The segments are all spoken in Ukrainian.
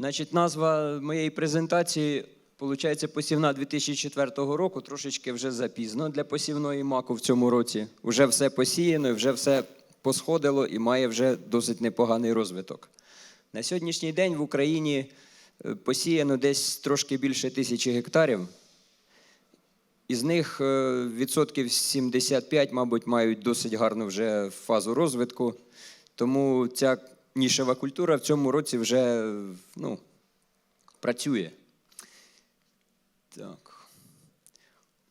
Значить, назва моєї презентації виходить посівна 2004 року, трошечки вже запізно для посівної маку в цьому році. Вже все посіяно, вже все посходило і має вже досить непоганий розвиток. На сьогоднішній день в Україні е, посіяно десь трошки більше тисячі гектарів. Із них е, відсотків 75, мабуть, мають досить гарну вже фазу розвитку. Тому ця нішева культура в цьому році вже ну, працює. Так.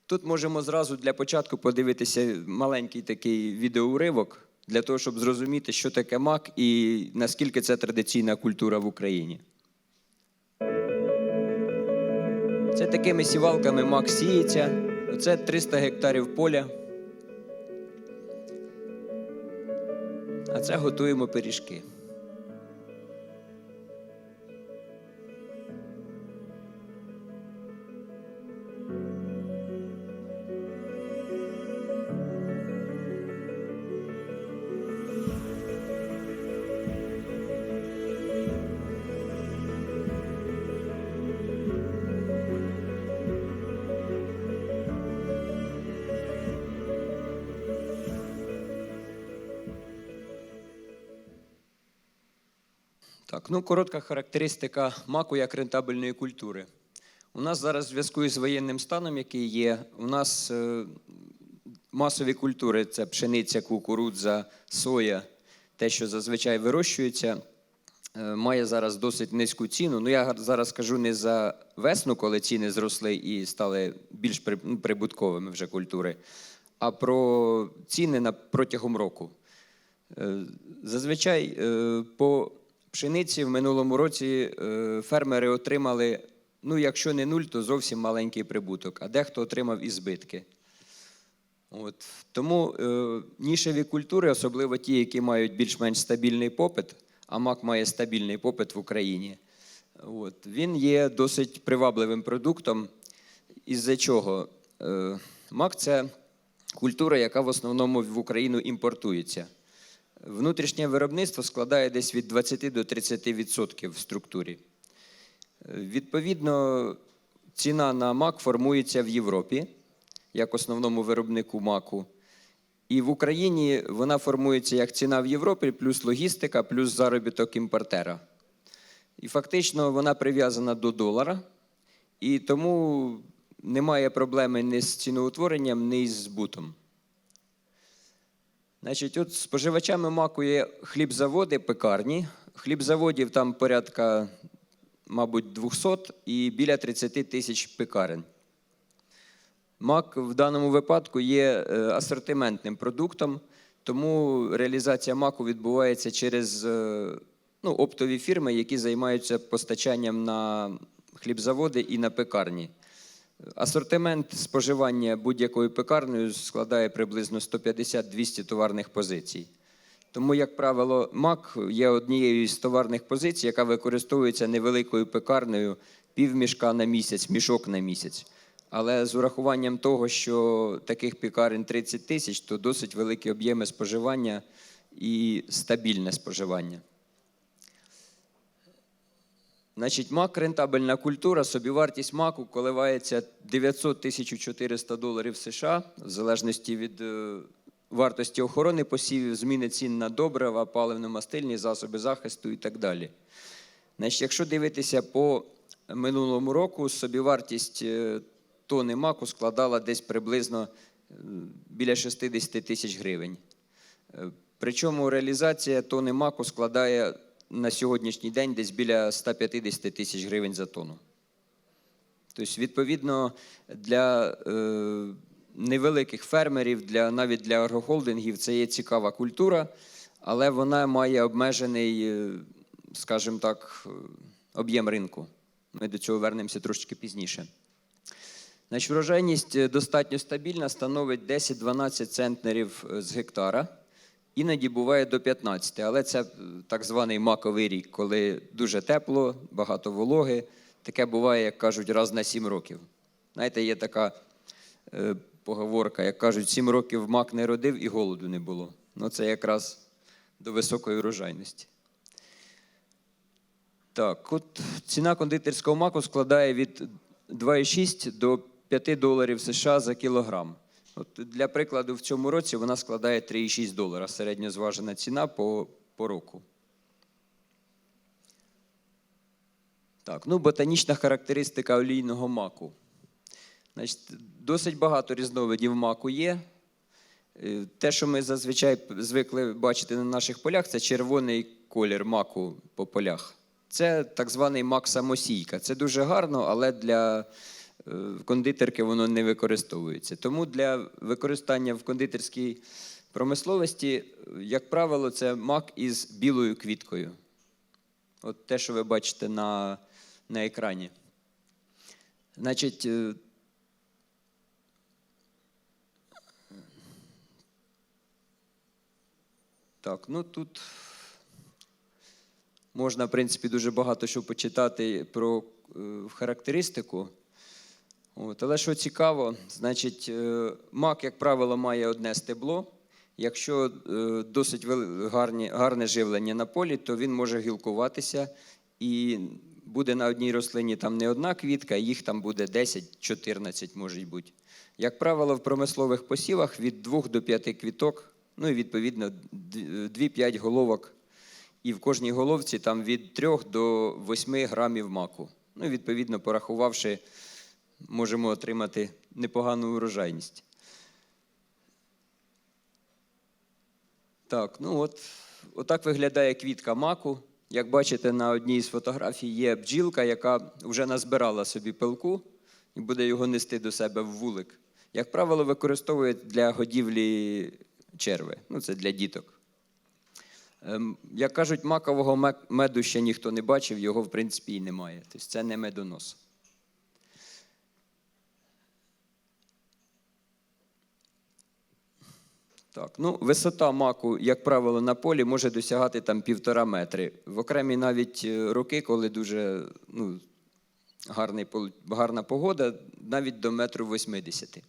Тут можемо зразу для початку подивитися маленький такий відеоуривок для того, щоб зрозуміти, що таке мак і наскільки це традиційна культура в Україні. Це такими сівалками мак сіється. Це 300 гектарів поля. А це готуємо пиріжки. Ну коротка характеристика маку як рентабельної культури. У нас зараз в зв'язку із воєнним станом, який є, у нас е, масові культури це пшениця, кукурудза, соя, те, що зазвичай вирощується, е, має зараз досить низьку ціну. Ну, я зараз кажу не за весну, коли ціни зросли і стали більш ну, прибутковими вже культури, а про ціни на протягом року. Е, Зазвичай по пшениці в минулому році е, фермери отримали, ну, якщо не нуль, то зовсім маленький прибуток, а дехто отримав і збитки. От. Тому е, нішеві культури, особливо ті, які мають більш-менш стабільний попит, а мак має стабільний попит в Україні. От. Він є досить привабливим продуктом. Із-за чого? Е, мак це культура, яка в основному в Україну імпортується. Внутрішнє виробництво складає десь від 20 до 30% в структурі. Відповідно, ціна на мак формується в Європі як основному виробнику маку. І в Україні вона формується як ціна в Європі, плюс логістика, плюс заробіток імпортера. І фактично вона прив'язана до долара, і тому немає проблеми ні з ціноутворенням, ні з збутом. Значить, от споживачами маку є хлібзаводи, пекарні. Хлібзаводів там порядка, мабуть, 200 і біля 30 тисяч пекарень. Мак в даному випадку є е, асортиментним продуктом, тому реалізація маку відбувається через е, ну, оптові фірми, які займаються постачанням на хлібзаводи і на пекарні. Асортимент споживання будь-якою пекарнею складає приблизно 150-200 товарних позицій. Тому, як правило, мак є однією з товарних позицій, яка використовується невеликою пекарнею півмішка на місяць, мішок на місяць. Але з урахуванням того, що таких пекарень 30 тисяч, то досить великі об'єми споживання і стабільне споживання. Значить, мак рентабельна культура, собівартість маку коливається 900-1400 доларів США, в залежності від е, вартості охорони посівів, зміни цін на добрива, паливно-мастильні засоби захисту і так далі. Значить, якщо дивитися по минулому року, собівартість е, тони маку складала десь приблизно е, біля 60 тисяч гривень. Причому реалізація тони маку складає на сьогоднішній день десь біля 150 тисяч гривень за тонну. Тобто, відповідно, для е, невеликих фермерів, для, навіть для агрохолдингів, це є цікава культура, але вона має обмежений, е, скажімо так, об'єм ринку. Ми до цього вернемося трошки пізніше. Значить, врожайність е, достатньо стабільна, становить 10-12 центнерів е, з гектара. Іноді буває до 15, але це е, так званий маковий рік, коли дуже тепло, багато вологи. Таке буває, як кажуть, раз на 7 років. Знаєте, є така е, поговорка, як кажуть, 7 років мак не родив і голоду не було. Ну, це якраз до високої врожайності. Так, от ціна кондитерського маку складає від 2,6 до 5 доларів США за кілограм. От для прикладу, в цьому році вона складає 3,6 долара середньозважена ціна по, по року. Так, ну ботанічна характеристика олійного маку. Значить, досить багато різновидів маку є. Е, Те, що ми зазвичай звикли бачити на наших полях, це червоний колір маку по полях. Це так званий мак самосійка. Це дуже гарно, але для е, кондитерки воно не використовується. Тому для використання в кондитерській промисловості, як правило, це мак із білою квіткою. От те, що ви бачите на, на екрані. Значить, е, Так, ну тут можна, в принципі, дуже багато що почитати про е, характеристику. От, але що цікаво, значить, е, мак, як правило, має одне стебло. Якщо е, досить гарні, гарне живлення на полі, то він може гілкуватися і буде на одній рослині там не одна квітка, їх там буде 10-14, може бути. Як правило, в промислових посівах від 2 до 5 квіток, ну і відповідно 2-5 головок. І в кожній головці там від 3 до 8 грамів маку. Ну, відповідно, порахувавши, можемо отримати непогану урожайність. Так, ну от, отак виглядає квітка маку. Як бачите, на одній з фотографій є бджілка, яка вже назбирала собі пилку і буде його нести до себе в вулик. Як правило, використовують для годівлі черви. Ну, це для діток. Ем, Як кажуть, макового меду ще ніхто не бачив, його в принципі і немає. Тобто це не медонос. Так, ну, висота маку, як правило, на полі може досягати там півтора метри. В окремі навіть е, роки, коли дуже ну, гарний, гарна погода, навіть до метру восьмидесяти.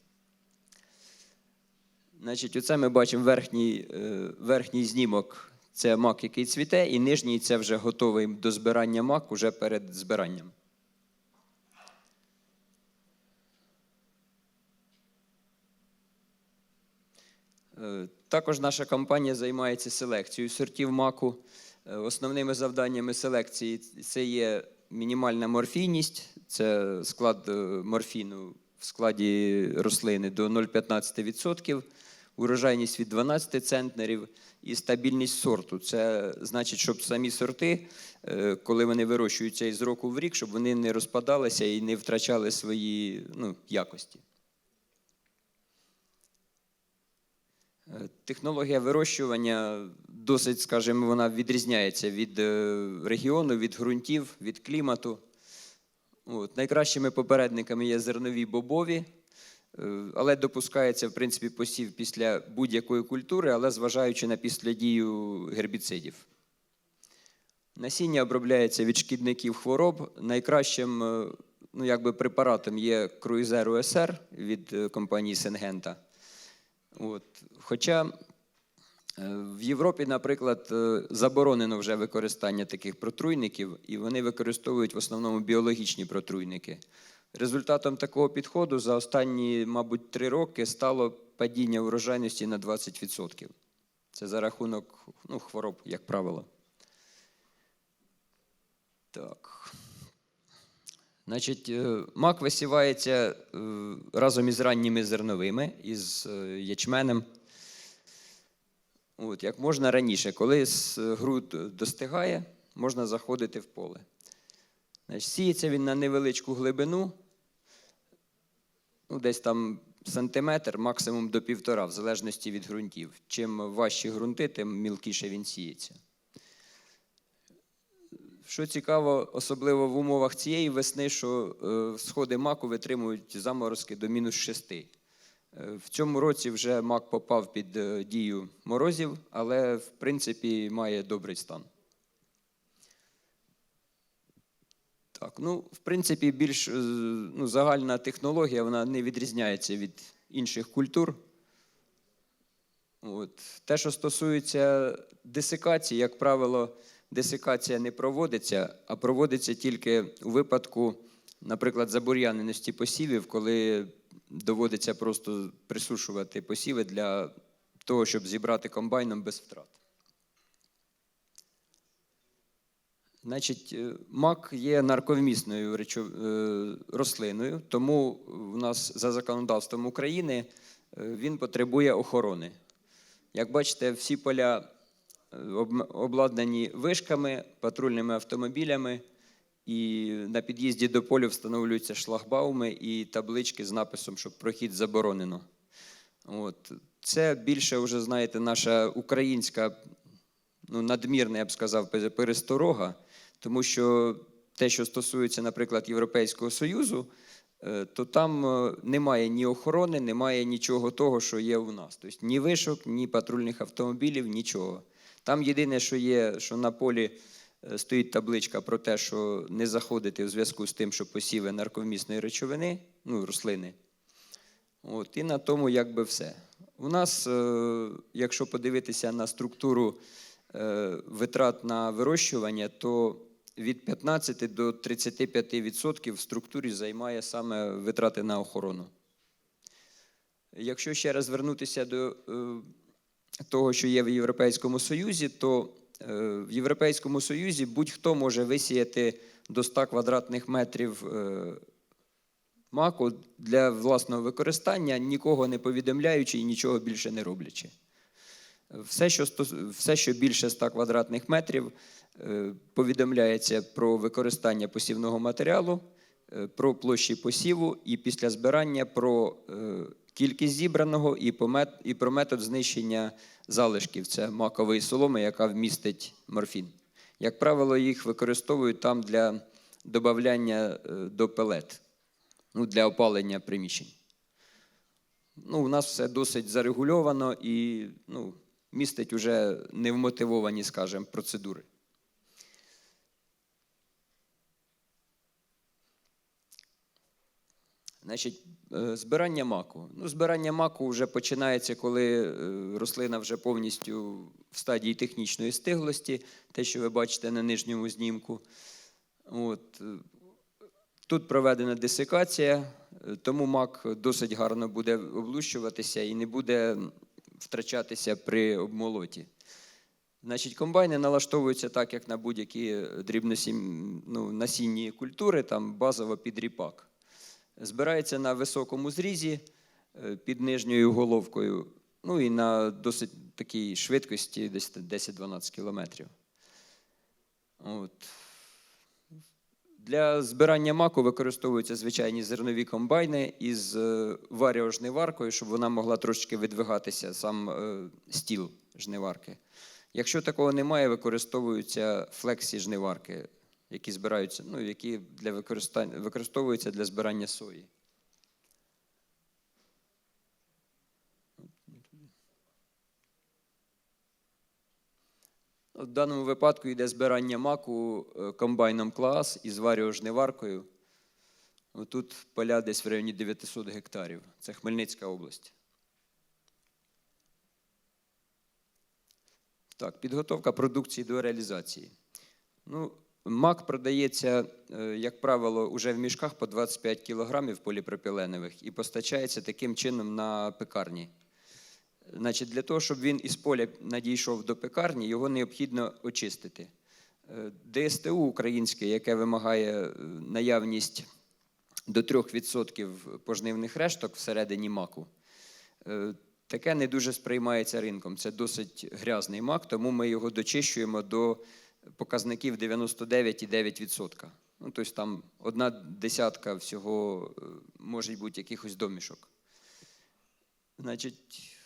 Значить, оце ми бачимо верхній, е, верхній знімок це мак, який цвіте, і нижній це вже готовий до збирання мак уже перед збиранням. Також наша компанія займається селекцією сортів маку. Е, Основними завданнями селекції це є мінімальна морфійність, це склад е, морфіну в складі рослини до 0,15%, урожайність від 12 центнерів і стабільність сорту. Це значить, щоб самі сорти, е, коли вони вирощуються із року в рік, щоб вони не розпадалися і не втрачали свої ну, якості. Технологія вирощування досить, скажімо, вона відрізняється від е, регіону, від ґрунтів, від клімату. От. Найкращими попередниками є зернові бобові, е, але допускається, в принципі, посів після будь-якої культури, але зважаючи на післядію гербіцидів. Насіння обробляється від шкідників хвороб. Найкращим е, ну, якби препаратом є Круїзер УСР від е, компанії Сенгента. От. Хоча е, в Європі, наприклад, е, заборонено вже використання таких протруйників, і вони використовують в основному біологічні протруйники. Результатом такого підходу за останні, мабуть, три роки стало падіння урожайності на 20%. Це за рахунок ну, хвороб, як правило. Так. Значить, е, мак висівається е, разом із ранніми зерновими, із е, ячменем. От, як можна раніше, коли груд достигає, можна заходити в поле. Значить, сіється він на невеличку глибину, ну, десь там сантиметр, максимум до півтора, в залежності від ґрунтів. Чим важчі ґрунти, тим мілкіше він сіється. Що цікаво, особливо в умовах цієї весни, що е, сходи маку витримують заморозки до мінус 6. Е, В цьому році вже мак попав під е, дію морозів, але в принципі має добрий стан. Так, ну, в принципі, більш ну, загальна технологія вона не відрізняється від інших культур. От. Те, що стосується десикації, як правило, десикація не проводиться, а проводиться тільки у випадку, наприклад, забур'яненості посівів, коли доводиться просто присушувати посіви для того, щоб зібрати комбайном без втрат. Значить, е, мак є нарковмісною е, рослиною, тому в нас за законодавством України е, він потребує охорони. Як бачите, всі поля обладнані вишками, патрульними автомобілями, і на під'їзді до полю встановлюються шлагбауми і таблички з написом, що прохід заборонено. От. Це більше, вже, знаєте, наша українська ну, надмірна, я б сказав, пересторога, тому що те, що стосується, наприклад, Європейського Союзу, е, то там е, немає ні охорони, немає нічого того, що є у нас. Тобто ні вишок, ні патрульних автомобілів, нічого. Там єдине, що є, що на полі е, стоїть табличка про те, що не заходити в зв'язку з тим, що посіви нарковмісної речовини, ну, рослини. От, і на тому якби все. У нас, е, якщо подивитися на структуру е, витрат на вирощування, то від 15 до 35% в структурі займає саме витрати на охорону. Якщо ще раз звернутися до того, що є в Європейському Союзі, то е, в Європейському Союзі будь-хто може висіяти до 100 квадратних метрів е, маку для власного використання, нікого не повідомляючи і нічого більше не роблячи. Все, що, все, що більше 100 квадратних метрів, е, повідомляється про використання посівного матеріалу, про площі посіву і після збирання про кількість зібраного і, і про метод знищення залишків. Це макової соломи, яка вмістить морфін. Як правило, їх використовують там для додавання е, до пелет, ну, для опалення приміщень. Ну, у нас все досить зарегульовано і ну, містить уже невмотивовані, скажімо, процедури. Значить, е, збирання маку. Ну, збирання маку вже починається, коли е, рослина вже повністю в стадії технічної стиглості, те, що ви бачите на нижньому знімку. От. е, Тут проведена десикація, тому мак досить гарно буде облущуватися і не буде втрачатися при обмолоті. Значить, комбайни налаштовуються так, як на будь-які дрібносім... ну, культури, там базово під ріпак. Збирається на високому зрізі е, під нижньою головкою, ну і на досить такій швидкості, десь 10-12 кілометрів. От. Для збирання маку використовуються звичайні зернові комбайни із е, варіожниваркою, щоб вона могла трошечки видвигатися сам е, стіл жниварки. Якщо такого немає, використовуються флексі-жниварки, які збираються, ну, які для використання, використовуються для збирання сої. В даному випадку йде збирання маку е, комбайном клас із варіожниваркою. Тут поля десь в районі 900 гектарів. Це Хмельницька область. Так, підготовка продукції до реалізації. Ну, мак продається, е, як правило, уже в мішках по 25 кілограмів поліпропіленових і постачається таким чином на пекарні. Значить, для того, щоб він із поля надійшов до пекарні, його необхідно очистити. Е, ДСТУ українське, яке вимагає е, наявність до 3% пожнивних решток всередині маку, таке не дуже сприймається ринком. Це досить грязний мак, тому ми його дочищуємо до показників 99,9%. Ну, тобто там одна десятка всього е, може бути якихось домішок. Значить,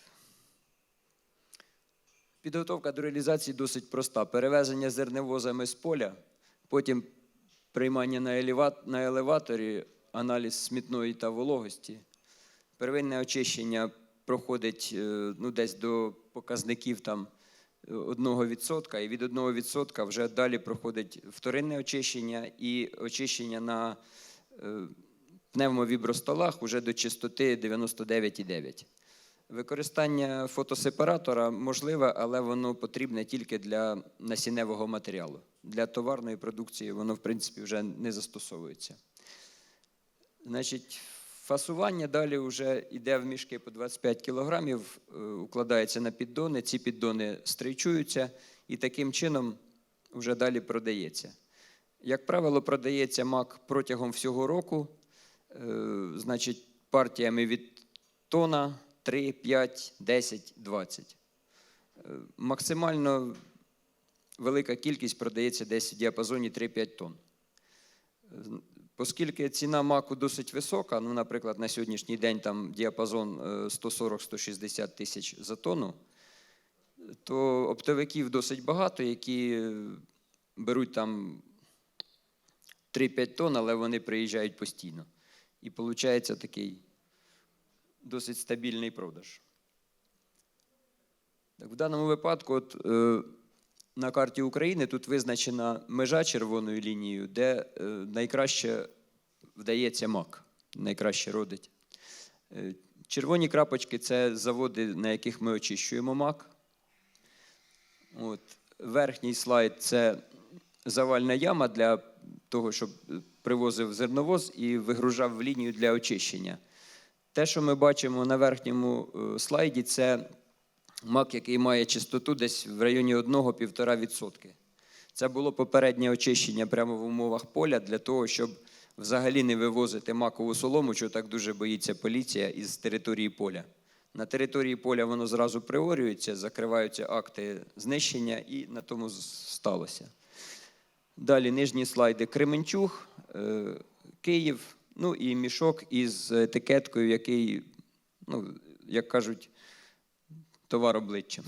Підготовка до реалізації досить проста. Перевезення зерневозами з поля, потім приймання на, елеват... на елеваторі, аналіз смітної та вологості. Первинне очищення проходить е, ну, десь до показників там, 1%, і від 1% вже далі проходить вторинне очищення і очищення на е, пневмовібростолах уже до чистоти 99,9. Використання фотосепаратора можливе, але воно потрібне тільки для насінневого матеріалу. Для товарної продукції воно, в принципі, вже не застосовується. Значить, фасування далі вже йде в мішки по 25 кілограмів, е, укладається на піддони, ці піддони стрейчуються і таким чином вже далі продається. Як правило, продається мак протягом всього року, е, значить, партіями від тона 3, 5, 10, 20. Е, Максимально велика кількість продається десь в діапазоні 3-5 тонн. Е, Оскільки ціна маку досить висока, ну, наприклад, на сьогоднішній день там діапазон е, 140-160 тисяч за тонну, то оптовиків досить багато, які е, беруть там 3-5 тонн, але вони приїжджають постійно. І виходить такий досить стабільний продаж. Так, в даному випадку, от, е, на карті України тут визначена межа червоною лінією, де е, найкраще вдається мак, найкраще родить. Е, червоні крапочки це заводи, на яких ми очищуємо мак. От. Верхній слайд це завальна яма для того, щоб привозив зерновоз і вигружав в лінію для очищення. Те, що ми бачимо на верхньому е, слайді, це мак, який має чистоту десь в районі 1-1,5%. Це було попереднє очищення прямо в умовах поля для того, щоб взагалі не вивозити макову солому, що так дуже боїться поліція із території поля. На території поля воно зразу приорюється, закриваються акти знищення, і на тому сталося. Далі нижні слайди Кременчуг, е, Київ, ну і мішок із етикеткою, який, ну, як кажуть, товар обличчя.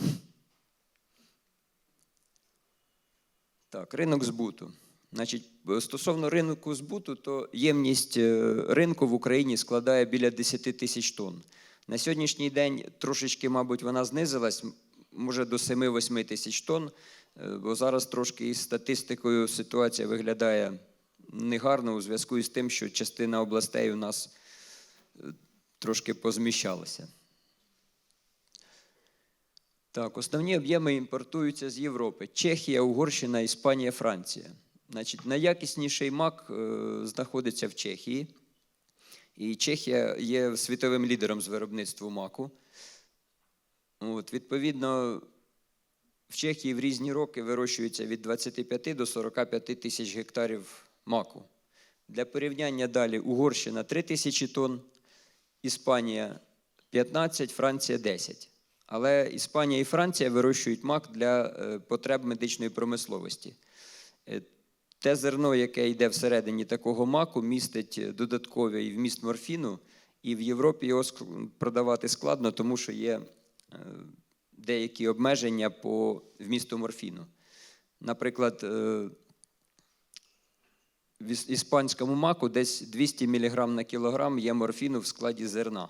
Так, ринок збуту. Значить, стосовно ринку збуту, то ємність е, ринку в Україні складає біля 10 тисяч тонн. На сьогоднішній день трошечки, мабуть, вона знизилась, може до 7-8 тисяч тонн, е, бо зараз трошки із статистикою ситуація виглядає негарно у зв'язку із тим, що частина областей у нас е, трошки позміщалася. Так, основні об'єми імпортуються з Європи: Чехія, Угорщина, Іспанія, Франція. Значить, найякісніший мак е, знаходиться в Чехії. І Чехія є світовим лідером з виробництва маку. От, відповідно, в Чехії в різні роки вирощується від 25 до 45 тисяч гектарів маку. Для порівняння далі Угорщина 3 тисячі тонн, Іспанія 15, Франція 10. Але Іспанія і Франція вирощують мак для е, потреб медичної промисловості. Е, Те зерно, яке йде всередині такого маку, містить додатковий вміст морфіну, і в Європі його продавати складно, тому що є е, деякі обмеження по вмісту морфіну. Наприклад, е, в іспанському маку десь 200 мг на кілограм є морфіну в складі зерна.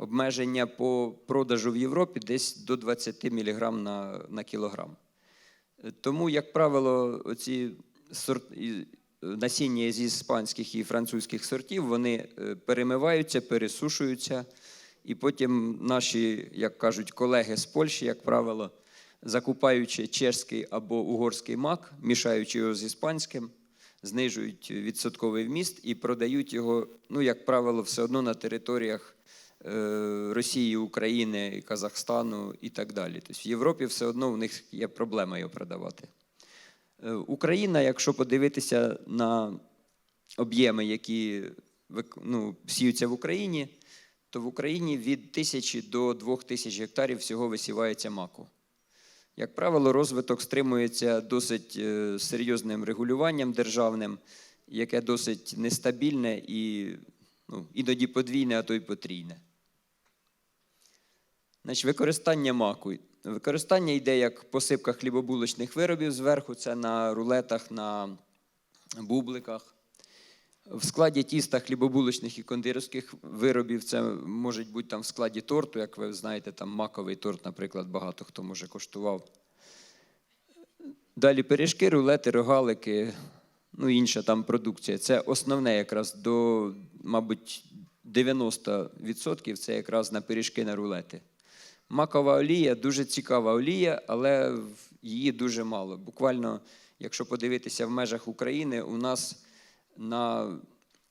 Обмеження по продажу в Європі десь до 20 мг на, на кілограм. Тому, як правило, оці сорт, насіння з іспанських і французьких сортів вони е, перемиваються, пересушуються, і потім наші, як кажуть, колеги з Польщі, як правило, закупаючи чешський або угорський мак, мішаючи його з іспанським, знижують відсотковий вміст і продають його, ну, як правило, все одно на територіях Росії, України, Казахстану і так далі. Тобто в Європі все одно в них є проблема його продавати. Е, Україна, якщо подивитися на об'єми, які ну, сіються в Україні, то в Україні від тисячі до двох тисяч гектарів всього висівається маку. Як правило, розвиток стримується досить е, серйозним регулюванням державним, яке досить нестабільне і ну, іноді подвійне, а то й потрійне. Значить, використання маку. Використання йде як посипка хлібобулочних виробів зверху, це на рулетах, на бубликах. В складі тіста хлібобулочних і кондитерських виробів це може бути там в складі торту, як ви знаєте, там маковий торт, наприклад, багато хто може коштував. Далі пиріжки, рулети, рогалики, ну інша там продукція. Це основне якраз до, мабуть, 90% це якраз на пиріжки на рулети. Макова олія дуже цікава олія, але її дуже мало. Буквально, якщо подивитися в межах України, у нас на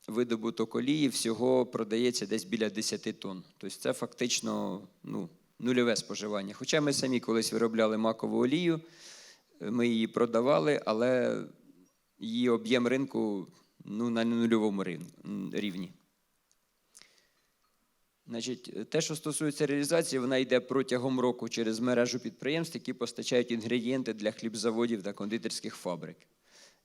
видобуток олії всього продається десь біля 10 тонн. Тобто це фактично ну, нульове споживання. Хоча ми самі колись виробляли макову олію, ми її продавали, але її об'єм ринку ну, на нульовому рівні. Значить, те, що стосується реалізації, вона йде протягом року через мережу підприємств, які постачають інгредієнти для хлібзаводів та кондитерських фабрик.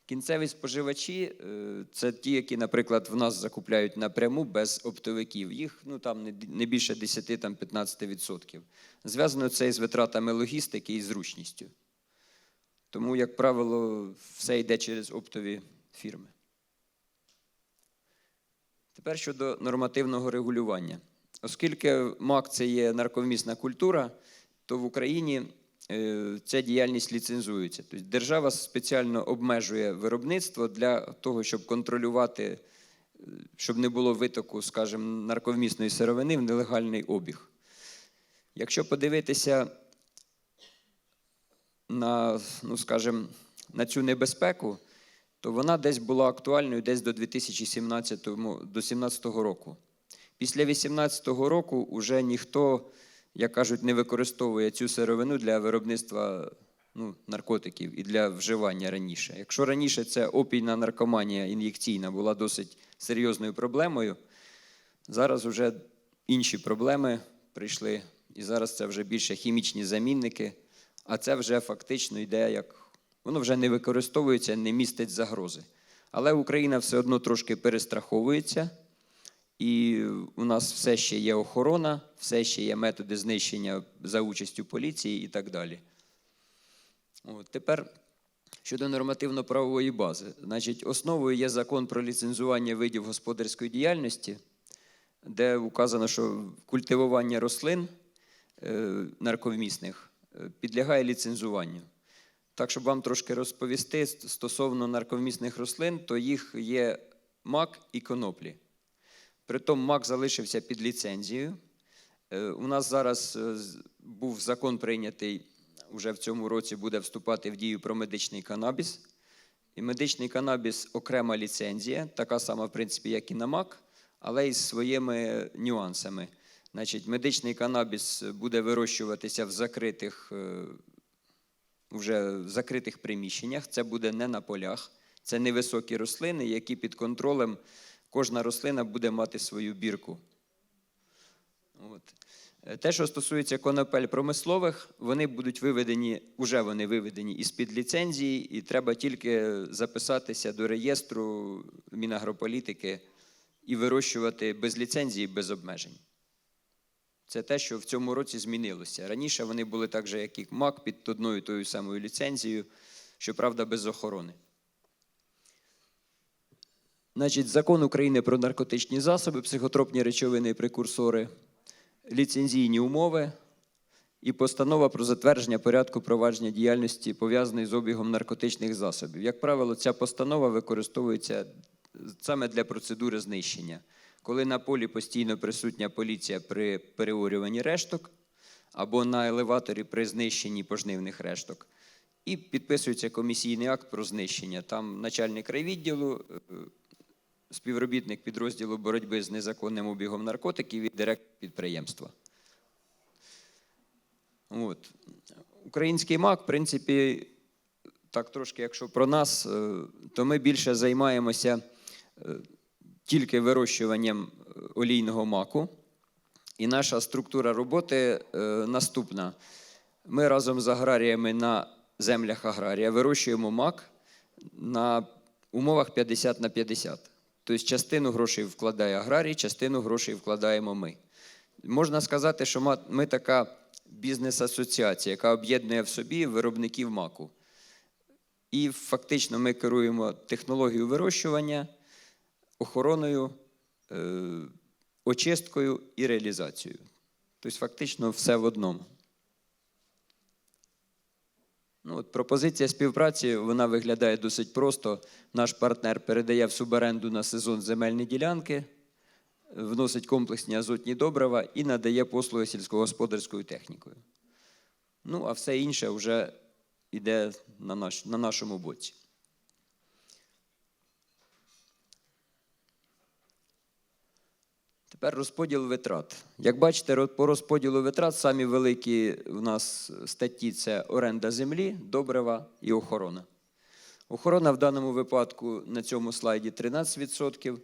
Кінцеві споживачі е, це ті, які, наприклад, в нас закупляють напряму без оптовиків. Їх ну, там не більше 10-15%. Зв'язано це із витратами логістики і зручністю. Тому, як правило, все йде через оптові фірми. Тепер щодо нормативного регулювання. Оскільки МАК це є нарковмісна культура, то в Україні е, ця діяльність ліцензується. Тобто держава спеціально обмежує виробництво для того, щоб контролювати, е, щоб не було витоку, скажімо, нарковмісної сировини в нелегальний обіг. Якщо подивитися на, ну, скажімо, на цю небезпеку, то вона десь була актуальною десь до 2017 до 2017 року. Після 2018 року вже ніхто, як кажуть, не використовує цю сировину для виробництва ну, наркотиків і для вживання раніше. Якщо раніше це опійна наркоманія ін'єкційна була досить серйозною проблемою, зараз вже інші проблеми прийшли, і зараз це вже більше хімічні замінники, а це вже фактично йде як воно вже не використовується, не містить загрози. Але Україна все одно трошки перестраховується, і у нас все ще є охорона, все ще є методи знищення за участю поліції і так далі. От, тепер щодо нормативно-правової бази. Значить, основою є закон про ліцензування видів господарської діяльності, де вказано, що культивування рослин е, нарковмісних е, підлягає ліцензуванню. Так, щоб вам трошки розповісти стосовно нарковмісних рослин, то їх є мак і коноплі. Притом мак залишився під ліцензією. Е, У нас зараз е, був закон прийнятий, вже в цьому році буде вступати в дію про медичний канабіс. І медичний канабіс окрема ліцензія, така сама, в принципі, як і на мак, але із своїми нюансами. Значить, медичний канабіс буде вирощуватися в закритих е, вже в закритих приміщеннях. Це буде не на полях, це невисокі рослини, які під контролем кожна рослина буде мати свою бірку. От. Е, Те, що стосується конопель промислових, вони будуть виведені, вже вони виведені із-під ліцензії, і треба тільки записатися до реєстру Мінагрополітики і вирощувати без ліцензії, без обмежень. Це те, що в цьому році змінилося. Раніше вони були так же, як і МАК, під одною тою самою ліцензією, щоправда, без охорони. Значить, закон України про наркотичні засоби, психотропні речовини і прекурсори, ліцензійні умови і постанова про затвердження порядку провадження діяльності, пов'язаної з обігом наркотичних засобів. Як правило, ця постанова використовується саме для процедури знищення. Коли на полі постійно присутня поліція при переорюванні решток або на елеваторі при знищенні пожнивних решток, і підписується комісійний акт про знищення. Там начальник райвідділу, е, співробітник підрозділу боротьби з незаконним обігом наркотиків і директор підприємства. От. Український мак, в принципі, так трошки, якщо про нас, е, то ми більше займаємося е, тільки вирощуванням е, олійного маку. І наша структура роботи наступна. Ми разом з аграріями на землях аграрія вирощуємо мак на умовах 50 на 50. Тобто частину грошей вкладає аграрій, частину грошей вкладаємо ми. Можна сказати, що ми така бізнес-асоціація, яка об'єднує в собі виробників маку. І фактично ми керуємо технологією вирощування, охороною, е, очисткою і реалізацією. Тобто, фактично, все в одному. Ну, от пропозиція співпраці вона виглядає досить просто. Наш партнер передає в суборенду на сезон земельні ділянки вносить комплексні азотні добрива і надає послуги сільськогосподарською технікою. Ну, а все інше вже йде на, наш, на нашому боці. Тепер розподіл витрат. Як бачите, по розподілу витрат самі великі в нас статті це оренда землі, добрива і охорона. Охорона в даному випадку на цьому слайді 13%,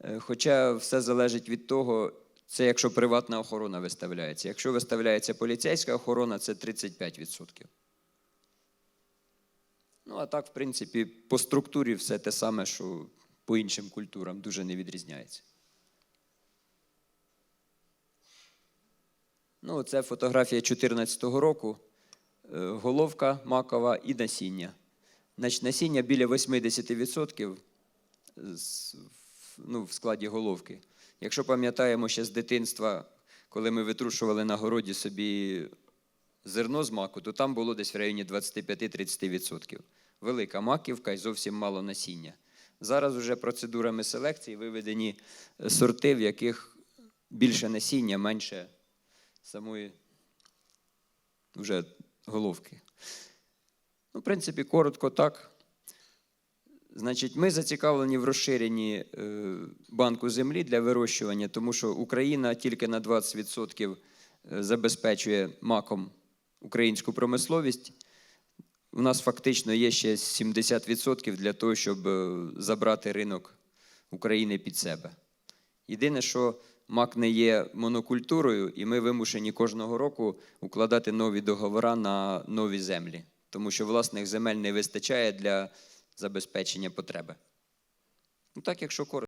е, хоча все залежить від того, це якщо приватна охорона виставляється. Якщо виставляється поліцейська охорона, це 35%. Ну, а так, в принципі, по структурі все те саме, що по іншим культурам дуже не відрізняється. Ну, це фотографія 2014 року. Е, Головка макова і насіння. Значить, насіння біля 80% з- в- ну, в складі головки. Якщо пам'ятаємо ще з дитинства, коли ми витрушували на городі собі зерно з маку, то там було десь в районі 25-30%. Велика маківка і зовсім мало насіння. Зараз вже процедурами селекції виведені е, сорти, в яких більше насіння, менше самої вже головки. Ну, в принципі, коротко так. Значить, ми зацікавлені в розширенні е, банку землі для вирощування, тому що Україна тільки на 20% забезпечує маком українську промисловість. У нас фактично є ще 70% для того, щоб е, забрати ринок України під себе. Єдине, що мак не є монокультурою, і ми вимушені кожного року укладати нові договори на нові землі, тому що власних земель не вистачає для забезпечення потреби. Ну так, якщо коротко.